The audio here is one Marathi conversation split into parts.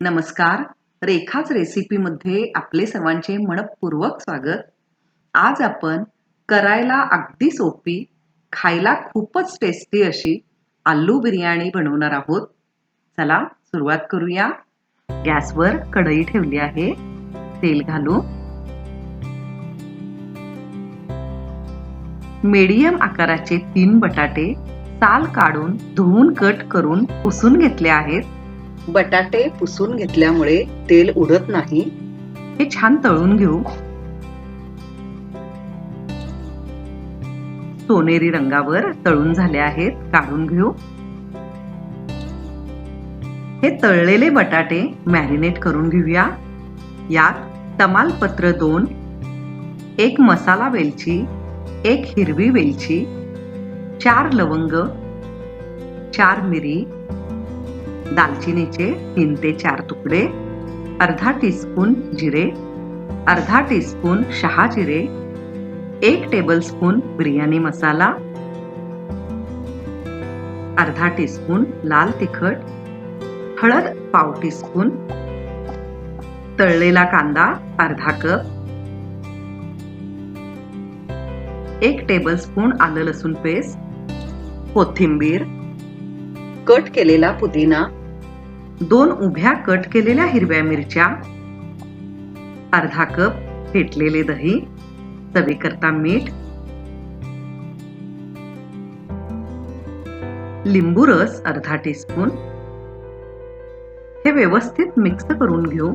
नमस्कार. रेखाच रेसिपीमध्ये आपले सर्वांचे मनपूर्वक स्वागत. आज आपण करायला अगदी सोपी खायला खूपच टेस्टी अशी आलू बिर्याणी बनवणार आहोत. चला सुरुवात करूया. गॅसवर कढई ठेवली आहे. तेल घालू मीडियम आकाराचे तीन बटाटे साल काढून धुवून कट करून पुसून घेतले आहेत. बटाटे पुसून घेतल्यामुळे तेल उडत नाही. हे छान तळून घेऊ. सोनेरी रंगावर तळून झाले आहेत काढून घेऊ. हे तळलेले बटाटे मॅरिनेट करून घेऊया. यात तमालपत्र दोन एक मसाला वेलची एक हिरवी वेलची चार लवंग चार मिरी दालचिनीचे तीन ते चार तुकडे अर्धा टीस्पून जिरे अर्धा टीस्पून शहा जिरे एक टेबलस्पून बिर्याणी मसाला अर्धा टीस्पून लाल तिखट हळद पाव टीस्पून तळलेला कांदा अर्धा कप एक टेबलस्पून आलं लसूण पेस्ट कोथिंबीर कट केलेला पुदिना दोन उभ्या कट केलेल्या हिरव्या मिरच्या अर्धा कप फेटलेले दही चवीकरता मीठ लिंबू रस अर्धा टीस्पून हे व्यवस्थित मिक्स करून घेऊ.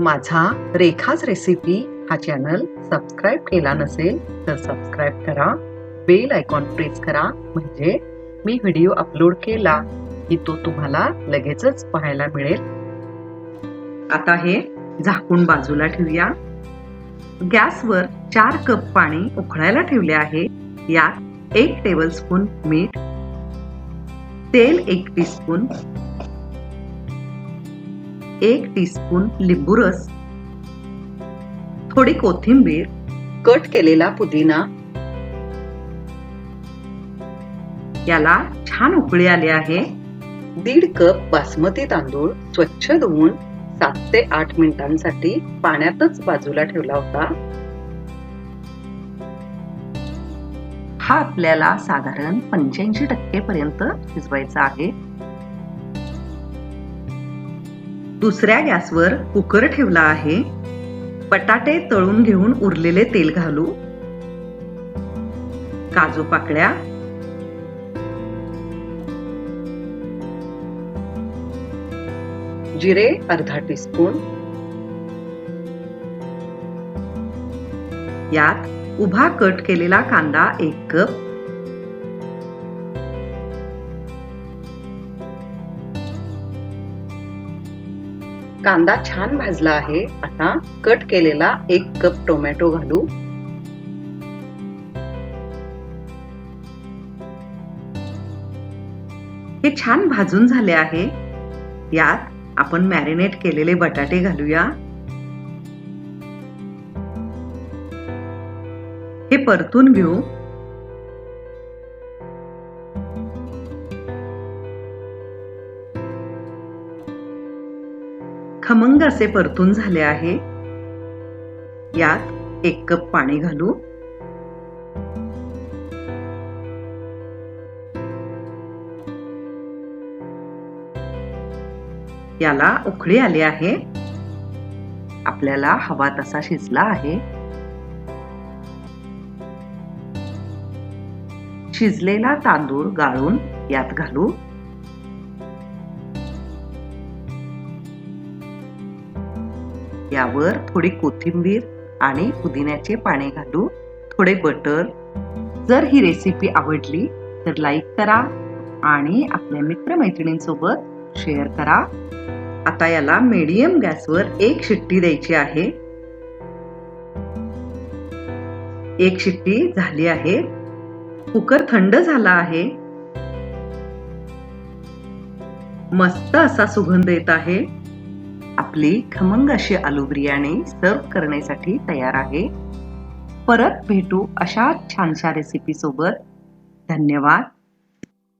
माझा रेखाच रेसिपी हा चॅनल सबस्क्राईब केला नसेल तर सबस्क्राईब करा. बेल आयकॉन प्रेस करा. म्हणजे मी व्हिडिओ अपलोड केला. की तो तुम्हाला लगेचच पाहायला मिळेल. आता हे झाकून बाजूला ठेवूया. गॅसवर चार कप पाणी उकळायला ठेवले आहे. यात एक टेबल स्पून मीठ तेल एक टीस्पून एक टीस्पून लिंबू रस थोडी कोथिंबीर कट केलेला पुदिना. याला छान उकळी आली आहे. दीड कप बासमती तांदूळ स्वच्छ धुवून सात ते आठ मिनिटांसाठी पाण्यातच बाजूला ठेवला होता. हा आपल्याला साधारण पंच्याऐंशी टक्के पर्यंत शिजवायचा आहे. दुसऱ्या गॅसवर कुकर ठेवला आहे. बटाटे तळून घेऊन उरलेले तेल घालू. काजू पाकळ्या जिरे अर्धा टीस्पून यात उभा कट केलेला कांदा एक कप. कांदा छान भाजला आहे. आता कट केलेला एक कप टोमॅटो घालू. हे छान भाजून झाले आहे. यात आपण मॅरिनेट केलेले बटाटे घालूया. हे परतून घेऊ. खमंग असे परतून झाले आहे. यात एक कप पाणी घालू. याला उकळी आली आहे. आपल्याला हवा तसा शिजला आहे. शिजलेला तांदूळ गाळून यात घालू. यावर थोडी कोथिंबीर आणि पुदिन्याचे पाने घालू. थोडे बटर. जर ही रेसिपी आवडली तर लाईक करा आणि आपल्या मित्रमैत्रिणींसोबत शेअर करा. आता याला मीडियम गॅसवर एक शिट्टी द्यायची आहे. एक शिट्टी झाली आहे. कुकर थंड झाला आहे. मस्त असा सुगंध येत आहे. आपली खमंग अशी आलू बिर्याणी सर्व करण्यासाठी तयार आहे. परत भेटू अशा छानशा रेसिपी सोबत. धन्यवाद.